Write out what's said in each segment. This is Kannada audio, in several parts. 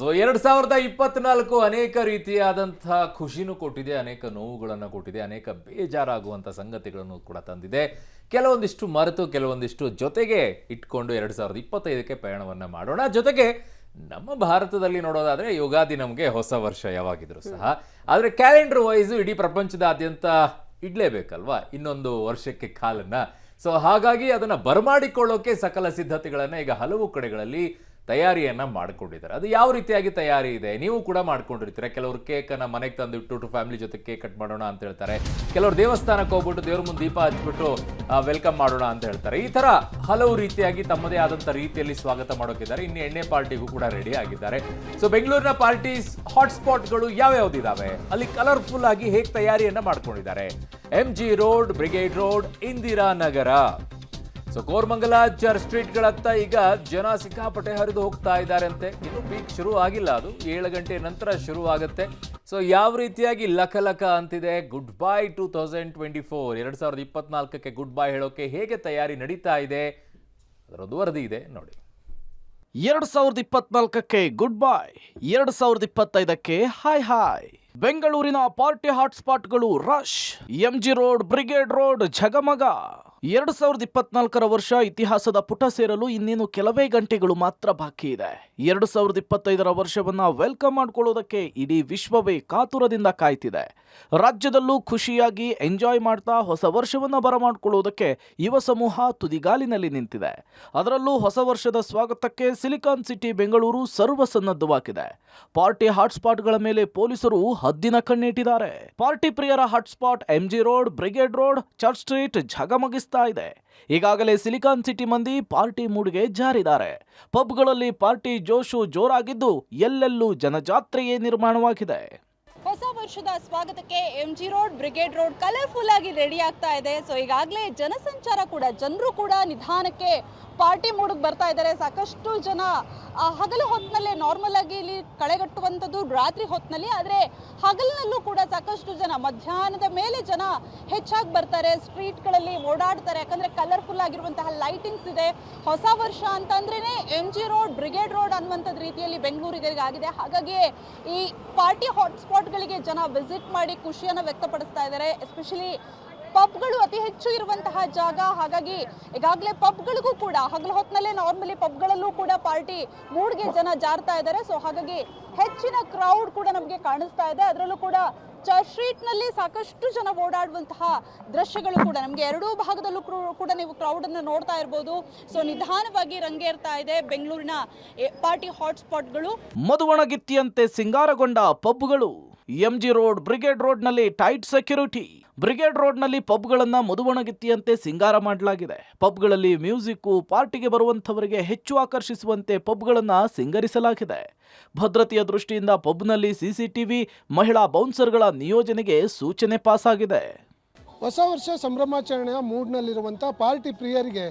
ಸೊ ಎರಡ್ ಸಾವಿರದ ಇಪ್ಪತ್ನಾಲ್ಕು ಅನೇಕ ರೀತಿಯಾದಂಥ ಖುಷಿನೂ ಕೊಟ್ಟಿದೆ, ಅನೇಕ ನೋವುಗಳನ್ನು ಕೊಟ್ಟಿದೆ, ಅನೇಕ ಬೇಜಾರಾಗುವಂಥ ಸಂಗತಿಗಳನ್ನು ಕೂಡ ತಂದಿದೆ. ಕೆಲವೊಂದಿಷ್ಟು ಮರೆತು, ಕೆಲವೊಂದಿಷ್ಟು ಜೊತೆಗೆ ಇಟ್ಕೊಂಡು ಎರಡು ಸಾವಿರದ ಇಪ್ಪತ್ತೈದಕ್ಕೆ ಪ್ರಯಾಣವನ್ನು ಮಾಡೋಣ. ಜೊತೆಗೆ ನಮ್ಮ ಭಾರತದಲ್ಲಿ ನೋಡೋದಾದ್ರೆ ಯುಗಾದಿ ನಮಗೆ ಹೊಸ ವರ್ಷ ಯಾವಾಗಿದ್ರು ಸಹ. ಆದರೆ ಕ್ಯಾಲೆಂಡರ್ ವೈಸು ಇಡೀ ಪ್ರಪಂಚದಾದ್ಯಂತ ಇಡಲೇಬೇಕಲ್ವಾ? ಇನ್ನೊಂದು ವರ್ಷಕ್ಕೆ ಕಾಲನ್ನು. ಸೊ ಹಾಗಾಗಿ ಅದನ್ನ ಬರಮಾಡಿಕೊಳ್ಳೋಕೆ ಸಕಲ ಸಿದ್ಧತೆಗಳನ್ನ ಈಗ ಹಲವು ಕಡೆಗಳಲ್ಲಿ ತಯಾರಿಯನ್ನ ಮಾಡ್ಕೊಂಡಿದ್ದಾರೆ. ಅದು ಯಾವ ರೀತಿಯಾಗಿ ತಯಾರಿ ಇದೆ? ನೀವು ಕೂಡ ಮಾಡ್ಕೊಂಡಿರ್ತೀರ? ಕೆಲವರು ಕೇಕನ್ನು ಮನೆಗೆ ತಂದು ಟು ಫ್ಯಾಮಿಲಿ ಜೊತೆ ಕೇಕ್ ಕಟ್ ಮಾಡೋಣ ಅಂತ ಹೇಳ್ತಾರೆ. ಕೆಲವರು ದೇವಸ್ಥಾನಕ್ಕೆ ಹೋಗ್ಬಿಟ್ಟು ದೇವ್ರ ಮುಂದೆ ದೀಪ ಹಚ್ಬಿಟ್ಟು ವೆಲ್ಕಮ್ ಮಾಡೋಣ ಅಂತ ಹೇಳ್ತಾರೆ. ಈ ಥರ ಹಲವು ರೀತಿಯಾಗಿ ತಮ್ಮದೇ ಆದಂಥ ರೀತಿಯಲ್ಲಿ ಸ್ವಾಗತ ಮಾಡೋಕಿದ್ದಾರೆ. ಇನ್ನು ಎಣ್ಣೆ ಪಾರ್ಟಿಗೂ ಕೂಡ ರೆಡಿ ಆಗಿದ್ದಾರೆ. ಸೊ ಬೆಂಗಳೂರಿನ ಪಾರ್ಟೀಸ್ ಹಾಟ್ಸ್ಪಾಟ್ಗಳು ಯಾವ್ಯಾವ್ದಿದ್ದಾವೆ ಅಲ್ಲಿ ಕಲರ್ಫುಲ್ ಆಗಿ ಹೇಗೆ ತಯಾರಿಯನ್ನು ಮಾಡ್ಕೊಂಡಿದ್ದಾರೆ? M G Road Brigade Road Indiranagar so Koramangala church ಸ್ಟ್ರೀಟ್ಗಳತ್ತ ಈಗ ಜನ ಸಿಕ್ಕಾಪಟ್ಟೆ ಹರಿದು ಹೋಗ್ತಾ ಇದ್ದಾರೆ ಅಂತೆ ಇನ್ನು ಪೀಕ್ ಶುರು ಆಗಿಲ್ಲ ಅದು. ಏಳು ಗಂಟೆ ನಂತರ ಶುರು ಆಗುತ್ತೆ. ಸೊ ಯಾವ ರೀತಿಯಾಗಿ ಲಕ ಲಕ ಅಂತಿದೆ? Good bye two thousand twenty four ಎರಡು ಸಾವಿರದ ಇಪ್ಪತ್ನಾಲ್ಕಕ್ಕೆ ಗುಡ್ ಬೈ ಹೇಳೋಕೆ ಹೇಗೆ ತಯಾರಿ ನಡೀತಾ ಇದೆ? ಅದರದ್ದು ವರದಿ ಇದೆ. ನೋಡಿ. ಎರಡ್ ಸಾವಿರದ ಇಪ್ಪತ್ನಾಲ್ಕಕ್ಕೆ ಗುಡ್ ಬೈ ಎರಡ್ ಸಾವಿರದ ಇಪ್ಪತ್ತೈದಕ್ಕೆ ಹಾಯ್ ಹಾಯ್ ಬೆಂಗಳೂರಿನ party ಹಾಟ್ಸ್ಪಾಟ್ಗಳು rush MG Road Brigade Road ಝಗಮಗ. ಎರಡ್ ಸಾವಿರದ ಇಪ್ಪತ್ನಾಲ್ಕರ ವರ್ಷ ಇತಿಹಾಸದ ಪುಟ ಸೇರಲು ಇನ್ನೇನು ಕೆಲವೇ ಗಂಟೆಗಳು ಮಾತ್ರ ಬಾಕಿ ಇದೆ. ಎರಡು ಸಾವಿರದ ಇಪ್ಪತ್ತೈದರ ವರ್ಷವನ್ನ ವೆಲ್ಕಮ್ ಮಾಡ್ಕೊಳ್ಳೋದಕ್ಕೆ ಇಡೀ ವಿಶ್ವವೇ ಕಾತುರದಿಂದ ಕಾಯ್ತಿದೆ. ರಾಜ್ಯದಲ್ಲೂ ಖುಷಿಯಾಗಿ ಎಂಜಾಯ್ ಮಾಡ್ತಾ ಹೊಸ ವರ್ಷವನ್ನ ಬರಮಾಡ್ಕೊಳ್ಳೋದಕ್ಕೆ ಯುವ ಸಮೂಹ ತುದಿಗಾಲಿನಲ್ಲಿ ನಿಂತಿದೆ. ಅದರಲ್ಲೂ ಹೊಸ ವರ್ಷದ ಸ್ವಾಗತಕ್ಕೆ ಸಿಲಿಕಾನ್ ಸಿಟಿ ಬೆಂಗಳೂರು ಸರ್ವಸನ್ನದ್ಧವಾಗಿದೆ. ಪಾರ್ಟಿ ಹಾಟ್ಸ್ಪಾಟ್ಗಳ ಮೇಲೆ ಪೊಲೀಸರು ಹದ್ದಿನ ಕಣ್ಣಿಟ್ಟಿದ್ದಾರೆ party ಪ್ರಿಯರ hotspot MG Road, Brigade Road, Church Street ಝಗಮಗಿಸ್ತಾ ಇದೆ. ಈಗಾಗಲೇ ಸಿಲಿಕಾನ್ ಸಿಟಿ ಮಂದಿ ಪಾರ್ಟಿ ಮೂಡ್ಗೆ ಜಾರಿದ್ದಾರೆ. ಪಬ್ಗಳಲ್ಲಿ ಪಾರ್ಟಿ ಜೋಶು ಜೋರಾಗಿದ್ದು ಎಲ್ಲೆಲ್ಲೂ ಜನಜಾತ್ರೆಯೇ ನಿರ್ಮಾಣವಾಗಿದೆ. ಹೊಸ ವರ್ಷದ ಸ್ವಾಗತಕ್ಕೆ M G Road, Brigade Road colourful ಆಗಿ ರೆಡಿ ಆಗ್ತಾ ಇದೆ. ಸೊ, ಈಗಾಗಲೇ ಜನಸಂಚಾರ ಕೂಡ, ಜನರು ಕೂಡ ನಿಧಾನಕ್ಕೆ ಪಾರ್ಟಿ ಮೂಡಿಗೆ ಬರ್ತಾ ಇದ್ದಾರೆ. ಸಾಕಷ್ಟು ಜನ ಹಗಲು ಹೊತ್ತಿನಲ್ಲೇ ನಾರ್ಮಲ್ ಆಗಿ ಇಲ್ಲಿ ಕಳೆಗಟ್ಟುವಂಥದ್ದು ರಾತ್ರಿ ಹೊತ್ತಿನಲ್ಲಿ ಆದರೆ ಹಗಲಿನಲ್ಲೂ ಕೂಡ ಸಾಕಷ್ಟು ಜನ, ಮಧ್ಯಾಹ್ನದ ಮೇಲೆ ಜನ ಹೆಚ್ಚಾಗಿ ಬರ್ತಾರೆ. ಸ್ಟ್ರೀಟ್ಗಳಲ್ಲಿ ಓಡಾಡ್ತಾರೆ. ಯಾಕಂದ್ರೆ ಕಲರ್ಫುಲ್ ಆಗಿರುವಂತಹ ಲೈಟಿಂಗ್ಸ್ ಇದೆ. ಹೊಸ ವರ್ಷ ಅಂತಂದ್ರೇ M G Road Brigade Road ಅನ್ನುವಂಥದ್ದು ರೀತಿಯಲ್ಲಿ ಬೆಂಗಳೂರಿಗೆ ಆಗಿದೆ ಹಾಗಾಗಿ ಈ ಪಾರ್ಟಿ ಹಾಟ್ಸ್ಪಾಟ್ಗಳಿಗೆ ಜನ ವಿಸಿಟ್ ಮಾಡಿ ಖುಷಿಯನ್ನು ವ್ಯಕ್ತಪಡಿಸ್ತಾ ಇದ್ದಾರೆ. ಎಸ್ಪೆಷಲಿ ಪಬ್ಗಳು ಅತಿ ಹೆಚ್ಚು ಇರುವಂತಹ ಜಾಗ. ಹಾಗಾಗಿ ಈಗಾಗಲೇ ಪಬ್ಗಳಿಗೂ ಕೂಡ, ಹಗಲು ಹೊತ್ತಿನಲ್ಲೇ ನಾರ್ಮಲಿ ಪಬ್ಗಳಲ್ಲೂ ಕೂಡ ಪಾರ್ಟಿ ಮೂಡ್ಗೆ ಜನ ಜಾರ್ತಾ ಇದ್ದಾರೆ ಸೊ ಹಾಗಾಗಿ ಹೆಚ್ಚಿನ ಕ್ರೌಡ್ ಕೂಡ ನಮಗೆ ಕಾಣಿಸ್ತಾ ಇದೆ. ಅದರಲ್ಲೂ ಕೂಡ ಚರ್ಚ್ ಸ್ಟ್ರೀಟ್ನಲ್ಲಿ ಸಾಕಷ್ಟು ಜನ ಓಡಾಡುವಂತಹ ದೃಶ್ಯಗಳು ಕೂಡ ನಮಗೆ ಎರಡೂ ಭಾಗದಲ್ಲೂ ಕೂಡ ನೀವು ಕ್ರೌಡನ್ನು ನೋಡ್ತಾ ಇರ್ಬೋದು. ಸೊ ನಿಧಾನವಾಗಿ ರಂಗೇರ್ತಾ ಇದೆ ಬೆಂಗಳೂರಿನ ಪಾರ್ಟಿ ಹಾಟ್ಸ್ಪಾಟ್ಗಳು ಮದುವಣಗಿತ್ತಿಯಂತೆ ಸಿಂಗಾರಗೊಂಡ ಪಬ್ಗಳು. ಎಂಜಿ ರೋಡ್ ಬ್ರಿಗೇಡ್ ರೋಡ್ನಲ್ಲಿ ಟೈಟ್ ಸೆಕ್ಯೂರಿಟಿ ಬ್ರಿಗೇಡ್ ರೋಡ್ನಲ್ಲಿ ಪಬ್ಗಳನ್ನು ಮದುವಣಗಿತ್ತಿಯಂತೆ ಸಿಂಗಾರ ಮಾಡಲಾಗಿದೆ. ಪಬ್ಗಳಲ್ಲಿ ಮ್ಯೂಸಿಕ್ಕು, ಪಾರ್ಟಿಗೆ ಬರುವಂಥವರಿಗೆ ಹೆಚ್ಚು ಆಕರ್ಷಿಸುವಂತೆ ಪಬ್ಗಳನ್ನು ಸಿಂಗರಿಸಲಾಗಿದೆ. ಭದ್ರತೆಯ ದೃಷ್ಟಿಯಿಂದ ಪಬ್ನಲ್ಲಿ ಸಿಸಿಟಿವಿ, ಮಹಿಳಾ ಬೌನ್ಸರ್ಗಳ ನಿಯೋಜನೆಗೆ ಸೂಚನೆ ಪಾಸ್ ಆಗಿದೆ ಹೊಸ ವರ್ಷ ಸಂಭ್ರಮಾಚರಣೆಯ ಮೂಡ್ನಲ್ಲಿರುವಂಥ ಪಾರ್ಟಿ ಪ್ರಿಯರಿಗೆ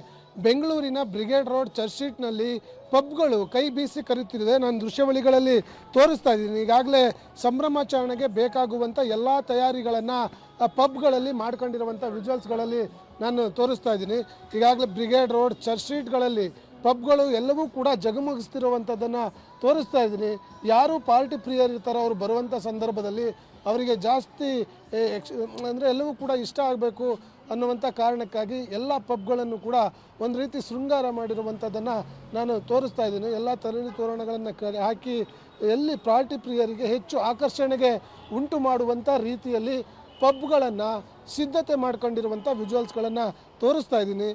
ಬೆಂಗಳೂರಿನ ಬ್ರಿಗೇಡ್ ರೋಡ್ ಚರ್ಚ್ ಸ್ಟ್ರೀಟ್ನಲ್ಲಿ ಪಬ್ಗಳು ಕೈ ಬೀಸಿ ಕರೆಯುತ್ತಿದೆ ನಾನು ದೃಶ್ಯವಳಿಗಳಲ್ಲಿ ತೋರಿಸ್ತಾ ಇದ್ದೀನಿ. ಈಗಾಗಲೇ ಸಂಭ್ರಮಾಚರಣೆಗೆ ಬೇಕಾಗುವಂಥ ಎಲ್ಲ ತಯಾರಿಗಳನ್ನು ಪಬ್ಗಳಲ್ಲಿ ಮಾಡ್ಕೊಂಡಿರುವಂಥ ವಿಜುವಲ್ಸ್ಗಳಲ್ಲಿ ನಾನು ತೋರಿಸ್ತಾ ಇದ್ದೀನಿ. ಈಗಾಗಲೇ ಬ್ರಿಗೇಡ್ ರೋಡ್ ಚರ್ಚ್ ಸ್ಟ್ರೀಟ್ಗಳಲ್ಲಿ ಪಬ್ಗಳು ಎಲ್ಲವೂ ಕೂಡ ಜಗಮಗಿಸ್ತಿರುವಂಥದ್ದನ್ನು ತೋರಿಸ್ತಾ ಇದ್ದೀನಿ. ಯಾರು ಪಾರ್ಟಿ ಪ್ರಿಯರಿರ್ತಾರೋ ಅವರು ಬರುವಂಥ ಸಂದರ್ಭದಲ್ಲಿ ಅವರಿಗೆ ಜಾಸ್ತಿ ಅಂದರೆ ಎಲ್ಲವೂ ಕೂಡ ಇಷ್ಟ ಆಗಬೇಕು ಅನ್ನುವಂಥ ಕಾರಣಕ್ಕಾಗಿ ಎಲ್ಲ ಪಬ್ಗಳನ್ನು ಕೂಡ ಒಂದು ರೀತಿ ಶೃಂಗಾರ ಮಾಡಿರುವಂಥದ್ದನ್ನು ನಾನು ತೋರಿಸ್ತಾ ಇದ್ದೀನಿ. ಎಲ್ಲ ತರಲಿ ತೋರಣಗಳನ್ನು ಹಾಕಿ ಎಲ್ಲಿ ಪಾರ್ಟಿ ಪ್ರಿಯರಿಗೆ ಹೆಚ್ಚು ಆಕರ್ಷಣೆಗೆ ಉಂಟು ಮಾಡುವಂಥ ರೀತಿಯಲ್ಲಿ ಪಬ್ಗಳನ್ನು ಸಿದ್ಧತೆ ಮಾಡ್ಕೊಂಡಿರುವಂಥ ವಿಜುವಲ್ಸ್ಗಳನ್ನು ತೋರಿಸ್ತಾ ಇದ್ದೀನಿ.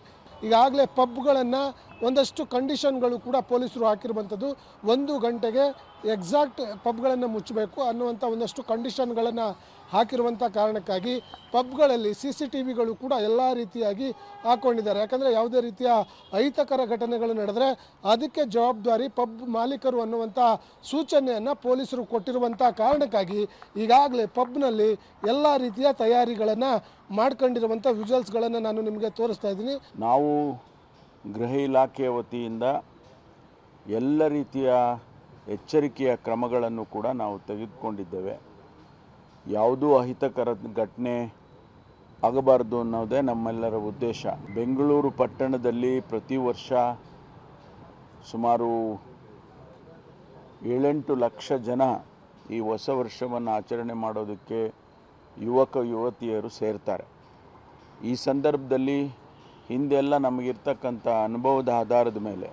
ಈಗಾಗಲೇ ಪಬ್ಗಳನ್ನು ಒಂದಷ್ಟು ಕಂಡೀಷನ್ಗಳು ಕೂಡ ಪೊಲೀಸರು ಹಾಕಿರುವಂಥದ್ದು. ಒಂದು ಗಂಟೆಗೆ ಎಕ್ಸಾಕ್ಟ್ ಪಬ್ಗಳನ್ನು ಮುಚ್ಚಬೇಕು ಅನ್ನುವಂಥ ಒಂದಷ್ಟು ಕಂಡೀಷನ್ಗಳನ್ನು ಹಾಕಿರುವಂಥ ಕಾರಣಕ್ಕಾಗಿ ಪಬ್ಗಳಲ್ಲಿ ಸಿ ಸಿ ಟಿ ವಿಗಳು ಕೂಡ ಎಲ್ಲ ರೀತಿಯಾಗಿ ಹಾಕ್ಕೊಂಡಿದ್ದಾರೆ ಯಾಕಂದರೆ ಯಾವುದೇ ರೀತಿಯ ಅಹಿತಕರ ಘಟನೆಗಳು ನಡೆದರೆ ಅದಕ್ಕೆ ಜವಾಬ್ದಾರಿ ಪಬ್ ಮಾಲೀಕರು ಅನ್ನುವಂಥ ಸೂಚನೆಯನ್ನು ಪೊಲೀಸರು ಕೊಟ್ಟಿರುವಂಥ ಕಾರಣಕ್ಕಾಗಿ ಈಗಾಗಲೇ ಪಬ್ನಲ್ಲಿ ಎಲ್ಲ ರೀತಿಯ ತಯಾರಿಗಳನ್ನು ಮಾಡ್ಕೊಂಡಿರುವಂಥ ವಿಜುವಲ್ಸ್ಗಳನ್ನು ನಾನು ನಿಮಗೆ ತೋರಿಸ್ತಾ ಇದ್ದೀನಿ. ನಾವು ಗೃಹ ಇಲಾಖೆಯ ವತಿಯಿಂದ ಎಲ್ಲ ರೀತಿಯ ಎಚ್ಚರಿಕೆಯ ಕ್ರಮಗಳನ್ನು ಕೂಡ ನಾವು ತೆಗೆದುಕೊಂಡಿದ್ದೇವೆ. ಯಾವುದೂ ಅಹಿತಕರ ಘಟನೆ ಆಗಬಾರ್ದು ಅನ್ನೋದೇ ನಮ್ಮೆಲ್ಲರ ಉದ್ದೇಶ. ಬೆಂಗಳೂರು ಪಟ್ಟಣದಲ್ಲಿ ಪ್ರತಿ ವರ್ಷ ಸುಮಾರು ಏಳೆಂಟು ಲಕ್ಷ ಜನ ಈ ಹೊಸ ವರ್ಷವನ್ನು ಆಚರಣೆ ಮಾಡೋದಕ್ಕೆ ಯುವಕ, ಯುವತಿಯರು ಸೇರ್ತಾರೆ. ಈ ಸಂದರ್ಭದಲ್ಲಿ ಹಿಂದೆಲ್ಲ ನಮಗಿರ್ತಕ್ಕಂಥ ಅನುಭವದ ಆಧಾರದ ಮೇಲೆ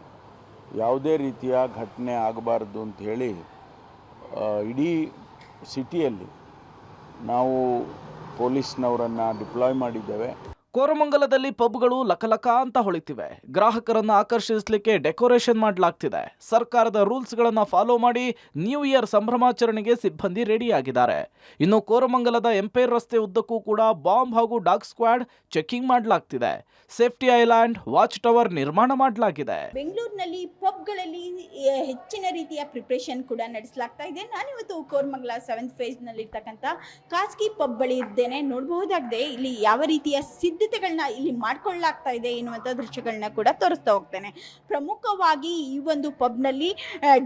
ಯಾವುದೇ ರೀತಿಯ ಘಟನೆ ಆಗಬಾರ್ದು ಅಂತ ಹೇಳಿ ಇಡೀ ಸಿಟಿಯಲ್ಲಿ ನಾವು ಪೊಲೀಸ್ನವರನ್ನು ಡಿಪ್ಲಾಯ್ ಮಾಡಿದ್ದೇವೆ. ಕೋರಮಂಗಲದಲ್ಲಿ ಪಬ್ಗಳು ಲಕಲಕ ಅಂತ ಹೊಳಿತಿವೆ. ಗ್ರಾಹಕರನ್ನ ಆಕರ್ಷಿಸಲಿಕ್ಕೆ ಡೆಕೋರೇಷನ್ ಮಾಡಲಾಗ್ತಿದೆ. ಸರ್ಕಾರದ ರೂಲ್ಸ್ಗಳನ್ನು ಫಾಲೋ ಮಾಡಿ ನ್ಯೂ ಇಯರ್ ಸಂಭ್ರಮಾಚರಣೆಗೆ ಸಿಬ್ಬಂದಿ ರೆಡಿಯಾಗಿದ್ದಾರೆ. ಇನ್ನು ಕೋರಮಂಗಲದ ಎಂಪೈರ್ ರಸ್ತೆ ಉದ್ದಕ್ಕೂ ಕೂಡ ಬಾಂಬ್ ಹಾಗೂ ಡಾಗ್ ಸ್ಕ್ವಾಡ್ ಚೆಕಿಂಗ್ ಮಾಡಲಾಗ್ತಿದೆ. ಸೇಫ್ಟಿ ಐಲ್ಯಾಂಡ್, ವಾಚ್ ಟವರ್ ನಿರ್ಮಾಣ ಮಾಡಲಾಗಿದೆ. ಬೆಂಗಳೂರಿನಲ್ಲಿ ಪಬ್ಗಳಲ್ಲಿ ಹೆಚ್ಚಿನ ರೀತಿಯ ಪ್ರಿಪ್ರೇಷನ್ ಕೂಡ ನಡೆಸಲಾಗ್ತಾ ಇದೆ. ನಾನಿವತ್ತು ಕೋರಮಂಗಲ ಸೆವೆಂತ್ ಫೇಸ್ನಲ್ಲಿ ಇರ್ತಕ್ಕಂಥ ಖಾಸಗಿ ಪಬ್ ಬಳಿ ಇದ್ದೇನೆ. ನೋಡಬಹುದಾಗಿದೆ ಇಲ್ಲಿ ಯಾವ ರೀತಿಯ ಸಿದ್ಧತೆಗಳನ್ನ ಇಲ್ಲಿ ಮಾಡ್ಕೊಳ್ಳಾಗ್ತಾ ಇದೆ ಎನ್ನುವಂಥ ದೃಶ್ಯಗಳನ್ನ ಕೂಡ ತೋರಿಸ್ತಾ ಹೋಗ್ತೇನೆ. ಪ್ರಮುಖವಾಗಿ ಈ ಒಂದು ಪಬ್ನಲ್ಲಿ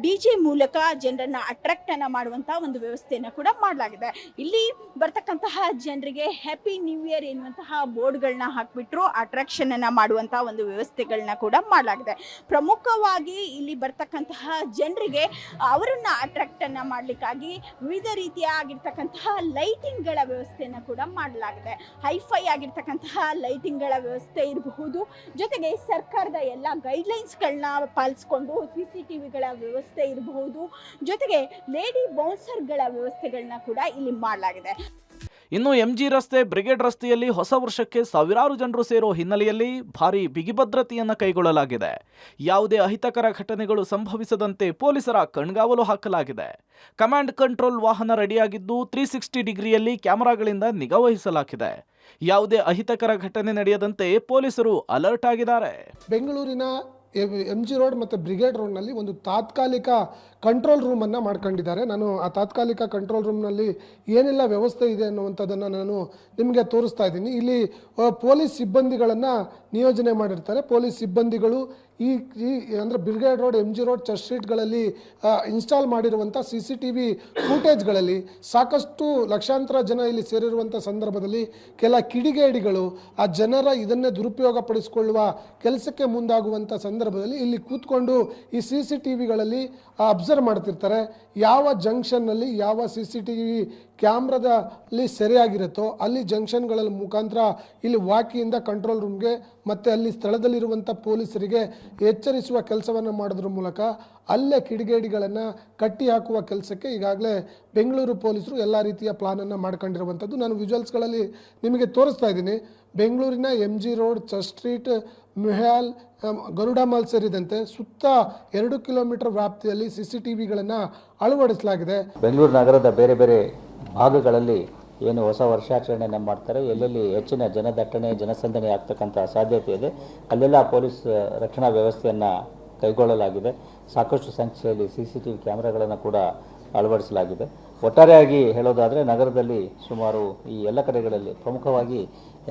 ಡಿ ಜೆ ಮೂಲಕ ಜನರನ್ನ ಅಟ್ರಾಕ್ಟ್ ಅನ್ನ ಮಾಡುವಂಥ ಒಂದು ವ್ಯವಸ್ಥೆಯನ್ನು ಕೂಡ ಮಾಡಲಾಗಿದೆ. ಇಲ್ಲಿ ಬರ್ತಕ್ಕಂತಹ ಜನರಿಗೆ ಹ್ಯಾಪಿ ನ್ಯೂ ಇಯರ್ ಎನ್ನುವಂತಹ ಬೋರ್ಡ್ಗಳನ್ನ ಹಾಕ್ಬಿಟ್ರು ಅಟ್ರಾಕ್ಷನ್ ಅನ್ನ ಮಾಡುವಂತಹ ಒಂದು ವ್ಯವಸ್ಥೆಗಳನ್ನ ಕೂಡ ಮಾಡಲಾಗಿದೆ. ಪ್ರಮುಖವಾಗಿ ಇಲ್ಲಿ ಬರ್ತಕ್ಕಂತಹ ಜನರಿಗೆ ಅವರನ್ನ ಅಟ್ರಾಕ್ಟ್ ಅನ್ನ ಮಾಡ್ಲಿಕ್ಕಾಗಿ ವಿವಿಧ ರೀತಿಯ ಆಗಿರ್ತಕ್ಕಂತಹ ಲೈಟಿಂಗ್ಗಳ ವ್ಯವಸ್ಥೆಯನ್ನು ಕೂಡ ಮಾಡಲಾಗಿದೆ. ಹೈಫೈ ಆಗಿರ್ತಕ್ಕಂತಹ ಲೈಟಿಂಗ್ಗಳ ವ್ಯವಸ್ಥೆ ಇರಬಹುದು. ಜೊತೆಗೆ ಸರ್ಕಾರದ ಎಲ್ಲ ಗೈಡ್ಲೈನ್ಸ್ಗಳನ್ನ ಪಾಲಿಸ್ಕೊಂಡು ಸಿ ಸಿ ಟಿ ವಿಗಳ ವ್ಯವಸ್ಥೆ ಇರಬಹುದು. ಜೊತೆಗೆ ಲೇಡಿ ಬೌನ್ಸರ್ಗಳ ವ್ಯವಸ್ಥೆಗಳನ್ನ ಕೂಡ ಇಲ್ಲಿ ಮಾಡಲಾಗಿದೆ. ಇನ್ನು ಎಂಜಿ ರಸ್ತೆ, ಬ್ರಿಗೇಡ್ ರಸ್ತೆಯಲ್ಲಿ ಹೊಸ ವರ್ಷಕ್ಕೆ ಸಾವಿರಾರು ಜನರು ಸೇರೋ ಹಿನ್ನೆಲೆಯಲ್ಲಿ ಭಾರಿ ಬಿಗಿ ಭದ್ರತೆಯನ್ನು ಕೈಗೊಳ್ಳಲಾಗಿದೆ. ಯಾವುದೇ ಅಹಿತಕರ ಘಟನೆಗಳು ಸಂಭವಿಸದಂತೆ ಪೊಲೀಸರ ಕಣ್ಗಾವಲು ಹಾಕಲಾಗಿದೆ. ಕಮಾಂಡ್ ಕಂಟ್ರೋಲ್ ವಾಹನ ರೆಡಿಯಾಗಿದ್ದು ತ್ರೀ ಸಿಕ್ಸ್ಟಿ ಡಿಗ್ರಿಯಲ್ಲಿ ಕ್ಯಾಮೆರಾಗಳಿಂದ ನಿಗಾವಹಿಸಲಾಗಿದೆ ಯಾವುದೇ ಅಹಿತಕರ ಘಟನೆ ನಡೆಯದಂತೆ ಪೊಲೀಸರು ಅಲರ್ಟ್ ಆಗಿದ್ದಾರೆ. ಬೆಂಗಳೂರಿನ ಎಂ ಜಿ ರೋಡ್ ಮತ್ತು ಬ್ರಿಗೇಡ್ ರೋಡ್ನಲ್ಲಿ ಒಂದು ತಾತ್ಕಾಲಿಕ ಕಂಟ್ರೋಲ್ ರೂಮನ್ನು ಮಾಡ್ಕೊಂಡಿದ್ದಾರೆ. ನಾನು ಆ ತಾತ್ಕಾಲಿಕ ಕಂಟ್ರೋಲ್ ರೂಮ್ನಲ್ಲಿ ಏನೆಲ್ಲ ವ್ಯವಸ್ಥೆ ಇದೆ ಅನ್ನುವಂಥದ್ದನ್ನು ನಾನು ನಿಮಗೆ ತೋರಿಸ್ತಾ ಇದ್ದೀನಿ. ಇಲ್ಲಿ ಪೊಲೀಸ್ ಸಿಬ್ಬಂದಿಗಳನ್ನು ನಿಯೋಜನೆ ಮಾಡಿರ್ತಾರೆ. ಪೊಲೀಸ್ ಸಿಬ್ಬಂದಿಗಳು ಈ ಈ, ಅಂದರೆ Brigade Road M G Road, Church ಸ್ಟ್ರೀಟ್ಗಳಲ್ಲಿ install ಮಾಡಿರುವಂಥ ಸಿ ಸಿ ಟಿ ವಿ ಫೂಟೇಜ್ಗಳಲ್ಲಿ ಸಾಕಷ್ಟು ಲಕ್ಷಾಂತರ ಜನ ಇಲ್ಲಿ ಸೇರಿರುವಂಥ ಸಂದರ್ಭದಲ್ಲಿ ಕೆಲ ಕಿಡಿಗೇಡಿಗಳು ಆ ಜನರ ಇದನ್ನೇ ದುರುಪಯೋಗ ಪಡಿಸಿಕೊಳ್ಳುವ ಕೆಲಸಕ್ಕೆ ಮುಂದಾಗುವಂಥ ಸಂದರ್ಭದಲ್ಲಿ ಇಲ್ಲಿ ಕೂತ್ಕೊಂಡು ಈ ಸಿ ಸಿ ಟಿ ವಿಗಳಲ್ಲಿ ಮಾಡ್ತಿರ್ತಾರೆ, ಯಾವ ಜಂಕ್ಷನ್ನಲ್ಲಿ ಯಾವ ಸಿ ಸಿ ಟಿ ವಿ ಕ್ಯಾಮ್ರಾದಲ್ಲಿ ಸೆರೆಯಾಗಿರುತ್ತೋ ಅಲ್ಲಿ ಜಂಕ್ಷನ್ಗಳಲ್ಲಿ ಮುಖಾಂತರ ಇಲ್ಲಿ ವಾಕಿಯಿಂದ ಕಂಟ್ರೋಲ್ ರೂಮ್ಗೆ ಮತ್ತು ಅಲ್ಲಿ ಸ್ಥಳದಲ್ಲಿರುವಂಥ ಪೊಲೀಸರಿಗೆ ಎಚ್ಚರಿಸುವ ಕೆಲಸವನ್ನು ಮಾಡೋದ್ರ ಮೂಲಕ ಅಲ್ಲೇ ಕಿಡಿಗೇಡಿಗಳನ್ನು ಕಟ್ಟಿ ಹಾಕುವ ಕೆಲಸಕ್ಕೆ ಈಗಾಗಲೇ ಬೆಂಗಳೂರು ಪೊಲೀಸರು ಎಲ್ಲ ರೀತಿಯ ಪ್ಲಾನನ್ನು ಮಾಡ್ಕೊಂಡಿರುವಂಥದ್ದು ನಾನು ವಿಜುವಲ್ಸ್ಗಳಲ್ಲಿ ನಿಮಗೆ ತೋರಿಸ್ತಾ ಇದ್ದೀನಿ. ಬೆಂಗಳೂರಿನ M G Road Church Street ಮೆಹ್ಯಾಲ್ um, Garuda mall ಸೇರಿದಂತೆ ಸುತ್ತ ಎರಡು ಕಿಲೋಮೀಟರ್ ವ್ಯಾಪ್ತಿಯಲ್ಲಿ ಸಿ ಸಿ ಟಿ ವಿಗಳನ್ನು ಅಳವಡಿಸಲಾಗಿದೆ. ಬೆಂಗಳೂರು ನಗರದ ಬೇರೆ ಬೇರೆ ಭಾಗಗಳಲ್ಲಿ ಏನು ಹೊಸ ವರ್ಷಾಚರಣೆಯನ್ನು ಮಾಡ್ತಾರೆ. ಎಲ್ಲೆಲ್ಲಿ ಹೆಚ್ಚಿನ ಜನದಟ್ಟಣೆ ಜನಸಂದಣಿ ಆಗ್ತಕ್ಕಂಥ ಸಾಧ್ಯತೆ ಇದೆ. ಅಲ್ಲೆಲ್ಲ ಪೊಲೀಸ್ ರಕ್ಷಣಾ ವ್ಯವಸ್ಥೆಯನ್ನು ಕೈಗೊಳ್ಳಲಾಗಿದೆ. ಸಾಕಷ್ಟು ಸಂಖ್ಯೆಯಲ್ಲಿ ಸಿ ಸಿ ಟಿ ಕ್ಯಾಮ್ರಾಗಳನ್ನು ಕೂಡ ಅಳವಡಿಸಲಾಗಿದೆ. ಒಟ್ಟಾರೆಯಾಗಿ ಹೇಳೋದಾದರೆ ನಗರದಲ್ಲಿ ಸುಮಾರು ಈ ಎಲ್ಲ ಕಡೆಗಳಲ್ಲಿ ಪ್ರಮುಖವಾಗಿ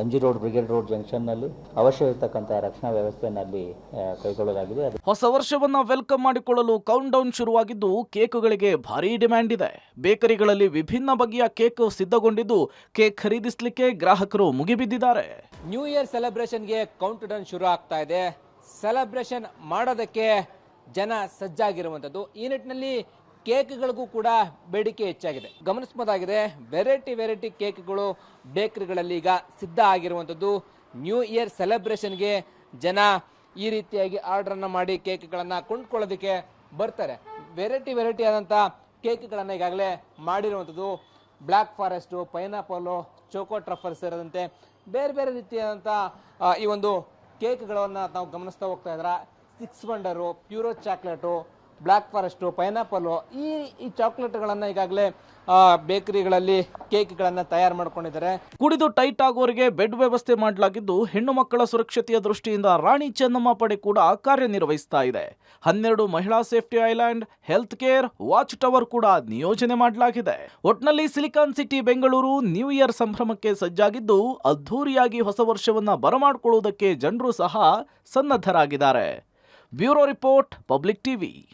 M G Road Brigade Road ಜಂಕ್ಷನ್ನಲ್ಲಿ ಅವಶ್ಯ ಇರತಕ್ಕಂಥ ರಕ್ಷಣಾ ವ್ಯವಸ್ಥೆಯಲ್ಲಿ ಕೈಗೊಳ್ಳಲಾಗಿದೆ. ಹೊಸ ವರ್ಷವನ್ನ ವೆಲ್ಕಮ್ ಮಾಡಿಕೊಳ್ಳಲು ಕೌಂಟ್ ಡೌನ್ ಶುರುವಾಗಿದ್ದು ಕೇಕುಗಳಿಗೆ ಭಾರೀ ಡಿಮ್ಯಾಂಡ್ ಇದೆ. ಬೇಕರಿಗಳಲ್ಲಿ ವಿಭಿನ್ನ ಬಗೆಯ ಕೇಕ್ ಸಿದ್ಧಗೊಂಡಿದ್ದು ಕೇಕ್ ಖರೀದಿಸಲಿಕ್ಕೆ ಗ್ರಾಹಕರು ಮುಗಿಬಿದ್ದಿದ್ದಾರೆ. ನ್ಯೂ ಇಯರ್ ಸೆಲೆಬ್ರೇಷನ್ಗೆ ಕೌಂಟ್ ಡೌನ್ ಶುರು ಆಗ್ತಾ ಇದೆ. ಸೆಲೆಬ್ರೇಷನ್ ಮಾಡೋದಕ್ಕೆ ಜನ ಸಜ್ಜಾಗಿರುವಂಥದ್ದು. ಈ ನಿಟ್ಟಿನಲ್ಲಿ ಕೇಕ್ಗಳಿಗೂ ಕೂಡ ಬೇಡಿಕೆ ಹೆಚ್ಚಾಗಿದೆ. ಗಮನಿಸಬಹುದಾಗಿದೆ ವೆರೈಟಿ ವೆರೈಟಿ ಕೇಕ್ಗಳು ಬೇಕರಿಗಳಲ್ಲಿ ಈಗ ಸಿದ್ಧ ಆಗಿರುವಂಥದ್ದು. ನ್ಯೂ ಇಯರ್ ಸೆಲೆಬ್ರೇಷನ್ಗೆ ಜನ ಈ ರೀತಿಯಾಗಿ ಆರ್ಡ್ರನ್ನು ಮಾಡಿ ಕೇಕ್ಗಳನ್ನು ಕೊಂಡ್ಕೊಳ್ಳೋದಕ್ಕೆ ಬರ್ತಾರೆ. ವೆರೈಟಿ ವೆರೈಟಿ ಆದಂಥ ಕೇಕ್ಗಳನ್ನು ಈಗಾಗಲೇ ಮಾಡಿರುವಂಥದ್ದು. Black forest pineapple choco truffle ಸೇರಿದಂತೆ ಬೇರೆ ಬೇರೆ ರೀತಿಯಾದಂಥ ಈ ಒಂದು ಕೇಕ್ಗಳನ್ನು ನಾವು ಗಮನಿಸ್ತಾ ಹೋಗ್ತಾ ಇದ್ರೆ. ಸಿಕ್ಸ್ ವಂಡರು ಪ್ಯೂರೋ ಚಾಕ್ಲೇಟು ಬ್ಲ್ಯಾಕ್ ಫಾರೆಸ್ಟು ಪೈನಾಪಲು ಈ ಈ ಚಾಕ್ಲೇಟ್ಗಳನ್ನು ಈಗಾಗಲೇ ಬೇಕರಿಗಳಲ್ಲಿ ಕೇಕ್ಗಳನ್ನು ತಯಾರು ಮಾಡ್ಕೊಂಡಿದ್ದಾರೆ. ಕುಡಿದು ಟೈಟ್ ಆಗೋರಿಗೆ ಬೆಡ್ ವ್ಯವಸ್ಥೆ ಮಾಡಲಾಗಿದ್ದು, ಹೆಣ್ಣು ಮಕ್ಕಳ ಸುರಕ್ಷತೆಯ ದೃಷ್ಟಿಯಿಂದ ರಾಣಿ ಚೆನ್ನಮ್ಮ ಪಡೆ ಕೂಡ ಕಾರ್ಯನಿರ್ವಹಿಸ್ತಾ ಇದೆ. ಹನ್ನೆರಡು ಮಹಿಳಾ safety island, health care, watch tower ಕೂಡ ನಿಯೋಜನೆ ಮಾಡಲಾಗಿದೆ. ಒಟ್ನಲ್ಲಿ Silicon City, Bengaluru, new year ಸಂಭ್ರಮಕ್ಕೆ ಸಜ್ಜಾಗಿದ್ದು, ಅದ್ಧೂರಿಯಾಗಿ ಹೊಸ ವರ್ಷವನ್ನ ಬರಮಾಡಿಕೊಳ್ಳುವುದಕ್ಕೆ ಜನರು ಸಹ ಸನ್ನದ್ಧರಾಗಿದ್ದಾರೆ. Bureau report, public TV.